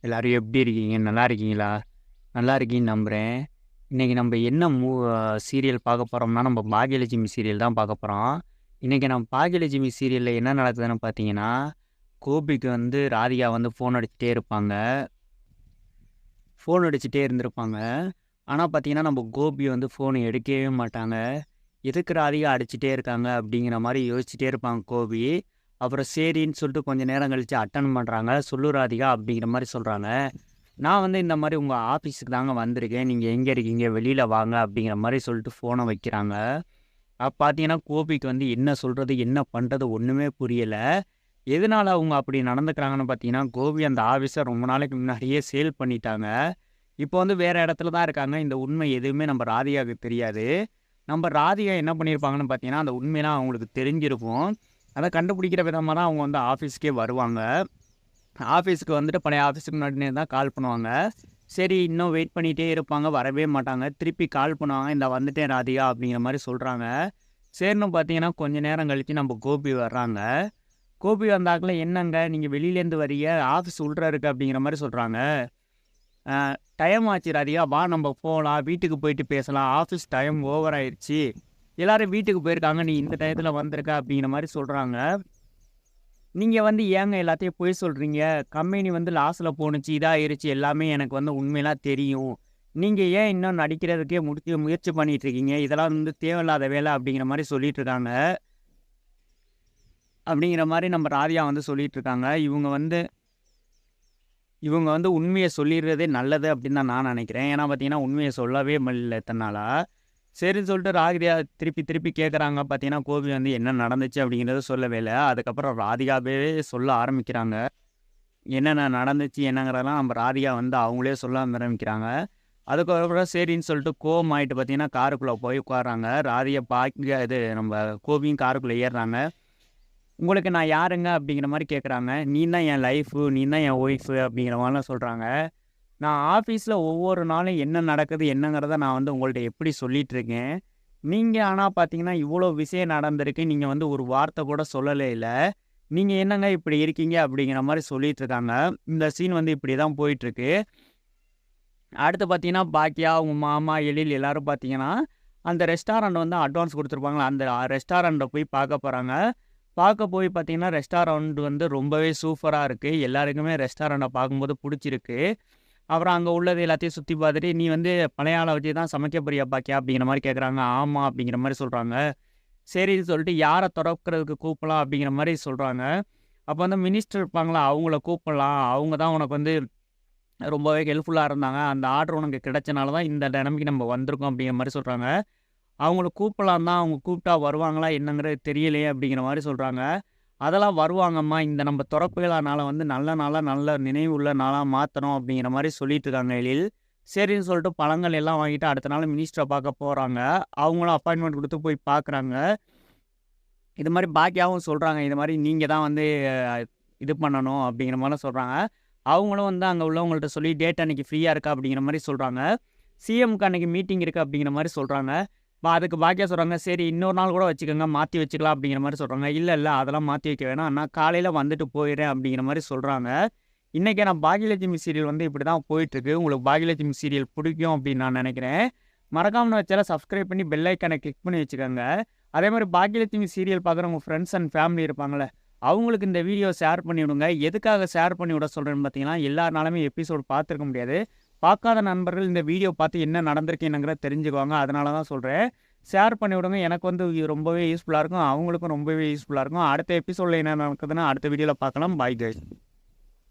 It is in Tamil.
எல்லோரும் எப்படி இருக்கீங்க? நல்லா இருக்கீங்களா? நல்லா இருக்கீங்கன்னு நம்புகிறேன் இன்றைக்கி நம்ம என்ன மூ சீரியல் பார்க்க போகிறோம்னா நம்ம பாகியலட்சுமி சீரியல் தான் பார்க்க போகிறோம் இன்றைக்கி நம்ம பாகியலட்சுமி சீரியலில் என்ன நடக்குதுன்னு பார்த்தீங்கன்னா, கோபிக்கு வந்து ராதிகா வந்து ஃபோன் அடிச்சுட்டே இருப்பாங்க. ஃபோன் அடிச்சுட்டே இருந்திருப்பாங்க. ஆனால் பார்த்தீங்கன்னா, நம்ம கோபி வந்து ஃபோனை எடுக்கவே மாட்டாங்க. எதுக்கு ராதிகா அடிச்சுட்டே இருக்காங்க அப்படிங்கிற மாதிரி யோசிச்சுட்டே இருப்பாங்க கோபி. அப்புறம் சரின்னு சொல்லிட்டு கொஞ்ச நேரம் கழித்து அட்டன் பண்ணுறாங்க சொல்லு ராதிகா அப்படிங்கிற மாதிரி சொல்கிறாங்க நான் வந்து இந்த மாதிரி உங்கள் ஆஃபீஸுக்கு தாங்க வந்திருக்கேன். நீங்கள் எங்கே இருக்கீங்க? வெளியில் வாங்க அப்படிங்கிற மாதிரி சொல்லிட்டு ஃபோனை வைக்கிறாங்க. அப்போ பார்த்தீங்கன்னா, கோபிக்கு வந்து என்ன சொல்கிறது என்ன பண்ணுறது ஒன்றுமே புரியலை எதனால் அவங்க அப்படி நடந்துக்கிறாங்கன்னு பார்த்தீங்கன்னா, கோபி அந்த ஆஃபீஸை ரொம்ப நாளைக்கு முன்னாடியே சேல் பண்ணிட்டாங்க. இப்போ வந்து வேறு இடத்துல தான் இருக்காங்க. இந்த உண்மை எதுவுமே நம்ம ராதிகாவுக்கு தெரியாது. நம்ம ராதிகா என்ன பண்ணியிருப்பாங்கன்னு பார்த்தீங்கன்னா, அந்த உண்மையெல்லாம் அவங்களுக்கு தெரிஞ்சிருக்கும். அதை கண்டுபிடிக்கிற விதமாக தான் அவங்க வந்து ஆஃபீஸ்க்கே வருவாங்க. ஆஃபீஸ்க்கு வந்துட்டு பழைய ஆஃபீஸுக்கு முன்னாடி தான் கால் பண்ணுவாங்க. சரி இன்னும் வெயிட் பண்ணிகிட்டே இருப்பாங்க. வரவே மாட்டாங்க. திருப்பி கால் பண்ணுவாங்க. இந்த வந்துட்டேன் ராதிகா" அப்படிங்கிற மாதிரி சொல்கிறாங்க சரின்னு பார்த்தீங்கன்னா, கொஞ்ச நேரம் கழித்து நம்ம கோபி வர்றாங்க. கோபி வந்தாக்கில் "என்னங்க நீங்கள் வெளியிலேருந்து வரீங்க? ஆஃபீஸ் உள்ளே இருக்கு" அப்படிங்கிற மாதிரி சொல்கிறாங்க டைம் ஆச்சு ராதிகா. வா நம்ம போகலாம் வீட்டுக்கு போயிட்டு பேசலாம். ஆஃபீஸ் டைம் ஓவர் ஆயிடுச்சு எல்லாரும் வீட்டுக்கு போயிருக்காங்க. நீ இந்த டயத்தில் வந்திருக்க" அப்படிங்கிற மாதிரி சொல்கிறாங்க நீங்கள் வந்து ஏங்க எல்லாத்தையும் பொய் சொல்கிறீங்க கம்பெனி வந்து லாஸில் போணுச்சு. இதாகிருச்சு எல்லாமே எனக்கு வந்து உண்மையெல்லாம் தெரியும். நீங்கள் ஏன் இன்னும் நடிக்கிறதுக்கே முடிச்சு முயற்சி பண்ணிட்டு இருக்கீங்க? இதெல்லாம் வந்து தேவையில்லாத வேலை" அப்படிங்கிற மாதிரி சொல்லிகிட்ருக்காங்க அப்படிங்கிற மாதிரி நம்ம ராதியா வந்து சொல்லிகிட்ருக்காங்க இவங்க வந்து இவங்க வந்து உண்மையை சொல்லிடுறதே நல்லது அப்படின்னு தான் நான் நினைக்கிறேன். ஏன்னா பார்த்தீங்கன்னா, உண்மையை சொல்லவே முடியல இத்தனால சரின்னு சொல்லிட்டு ராதிகா திருப்பி திருப்பி கேட்குறாங்க. பார்த்தீங்கன்னா, கோபி வந்து என்ன நடந்துச்சு அப்படிங்கிறத சொல்லவே இல்லை அதுக்கப்புறம் ராதிகாவே சொல்ல ஆரம்பிக்கிறாங்க. என்னென்ன நடந்துச்சு என்னங்கிறதெல்லாம் நம்ம ராதிகா வந்து அவங்களே சொல்ல ஆரம்பிக்கிறாங்க. அதுக்கப்புறம் சரின்னு சொல்லிட்டு கோவமாயிட்டு பார்த்தீங்கன்னா, காருக்குள்ளே போய் உட்காடுறாங்க ராதிகா பாக்க இது நம்ம கோபியும் காருக்குள்ளே ஏறுறாங்க. "உங்களுக்கு நான் யாருங்க?" அப்படிங்கிற மாதிரி கேட்குறாங்க. "நீ தான் என் லைஃபு. நீ தான் என் ஒய்ஃபு" அப்படிங்கிற மாதிரிலாம் சொல்கிறாங்க "நான் ஆஃபீஸில் ஒவ்வொரு நாளும் என்ன நடக்குது என்னங்கிறத நான் வந்து உங்கள்கிட்ட எப்படி சொல்லிகிட்ருக்கேன் நீங்கள் ஆனால் பார்த்தீங்கன்னா, இவ்வளோ விஷயம் நடந்திருக்கு. நீங்கள் வந்து ஒரு வார்த்தை கூட சொல்லலே இல்லை நீங்கள் என்னங்க இப்படி இருக்கீங்க?" அப்படிங்கிற மாதிரி சொல்லிட்டு இருக்காங்க. இந்த சீன் வந்து இப்படி தான் போயிட்டுருக்கு. அடுத்து பார்த்தீங்கன்னா, பாக்கியா, அவங்க மாமா, எழில் எல்லோரும் பார்த்தீங்கன்னா, அந்த ரெஸ்டாரண்ட் வந்து அட்வான்ஸ் குடுத்துருப்பாங்கல்ல, அந்த ரெஸ்டாரண்ட்டை போய் பார்க்க போகிறாங்க பார்க்க போய் பார்த்தீங்கன்னா, ரெஸ்டாரண்ட் வந்து ரொம்பவே சூப்பராக இருக்குது எல்லாருக்குமே ரெஸ்டாரண்ட்டை பார்க்கும்போது பிடிச்சிருக்கு அப்புறம் அங்கே உள்ளது எல்லாத்தையும் சுற்றி பார்த்துட்டு, "நீ வந்து பழைய வச்சு தான் சமைக்க போறியா பாக்கியா?" அப்படிங்கிற மாதிரி கேட்குறாங்க. ஆமாம் அப்படிங்கிற மாதிரி சொல்கிறாங்க சரின்னு சொல்லிட்டு யாரை திறக்கிறதுக்கு கூப்பிடலாம் அப்படிங்கிற மாதிரி சொல்கிறாங்க அப்போ வந்து மினிஸ்டர் இருப்பாங்களா அவங்கள கூப்பிடலாம். அவங்க தான் உனக்கு வந்து ரொம்பவே ஹெல்ப்ஃபுல்லாக இருந்தாங்க. அந்த ஆர்டர் உனக்கு கிடைச்சனால தான் இந்த நிலைமைக்கு நம்ம வந்திருக்கோம் அப்படிங்கிற மாதிரி சொல்கிறாங்க அவங்கள கூப்பிடலாம் தான். அவங்க கூப்பிட்டா வருவாங்களா என்னங்கிறது தெரியலையே அப்படிங்கிற மாதிரி சொல்கிறாங்க "அதெல்லாம் வருவாங்கம்மா. இந்த நம்ம தொறப்பு விழானால வந்து நல்ல நாளாக நல்ல நினைவுள்ள நாளாக மாற்றணும் அப்படிங்கிற மாதிரி சொல்லிட்டு இருக்காங்க எழில். சரின்னு சொல்லிட்டு பழங்கள் எல்லாம் வாங்கிட்டு அடுத்த நாள் மினிஸ்டரை பார்க்க போகிறாங்க அவங்களும் அப்பாயின்மெண்ட் கொடுத்து போய் பார்க்குறாங்க. இது மாதிரி பாக்கியாவும் சொல்கிறாங்க "இது மாதிரி நீங்கள் தான் வந்து இது பண்ணணும்" அப்படிங்கிற மாதிரி சொல்கிறாங்க அவங்களும் வந்து அங்கே உள்ளவங்கள்ட்ட சொல்லி, "டேட் அன்றைக்கி ஃப்ரீயாக இருக்கா?" அப்படிங்கிற மாதிரி சொல்கிறாங்க சிஎம்க்கு அன்றைக்கி மீட்டிங் இருக்குது அப்படிங்கிற மாதிரி சொல்கிறாங்க அதுக்கு பாக்கியா சொல்கிறாங்க "சரி இன்னொரு நாள் கூட வச்சுக்கோங்க. மாற்றி வச்சுக்கலாம்" அப்படிங்கிற மாதிரி சொல்கிறாங்க இல்லை இல்லை அதெல்லாம் மாற்றி வைக்க வேணாம். நான் காலையில் வந்துட்டு போயிடுறேன்" அப்படிங்கிற மாதிரி சொல்கிறாங்க இன்றைக்கி நான் பாகியலட்சுமி சீரியல் வந்து இப்படி தான் போயிட்டுருக்கு. உங்களுக்கு பாகியலட்சுமி சீரியல் பிடிக்கும் அப்படின்னு நான் நினைக்கிறேன். மறக்காமல் வச்சால சப்ஸ்கிரைப் பண்ணி பெல் ஐகான கிளிக் பண்ணி வச்சுக்கோங்க. அதே மாதிரி பாகியலட்சுமி சீரியல் பார்க்குற உங்கள் ஃப்ரெண்ட்ஸ் அண்ட் ஃபேமிலி இருப்பாங்களே அவங்களுக்கு இந்த வீடியோ ஷேர் பண்ணிவிடுங்க எதுக்காக ஷேர் பண்ணி விட சொல்கிறேன்னு பார்த்தீங்கன்னா, எல்லாருனாலுமே எபிசோட் பார்த்துருக்க முடியாது. பார்க்காத நண்பர்கள் இந்த வீடியோ பார்த்து என்ன நடந்திருக்கு என்னங்கிறத தெரிஞ்சுக்குவாங்க. அதனால தான் சொல்கிறேன் ஷேர் பண்ணி விடுங்க. எனக்கு வந்து இது ரொம்பவே யூஸ்ஃபுல்லாக இருக்கும். அவங்களுக்கும் ரொம்பவே யூஸ்ஃபுல்லாக இருக்கும். அடுத்த எபிசோட்ல என்ன நடக்குதுன்னா அடுத்த வீடியோவில் பார்க்கலாம். Bye guys.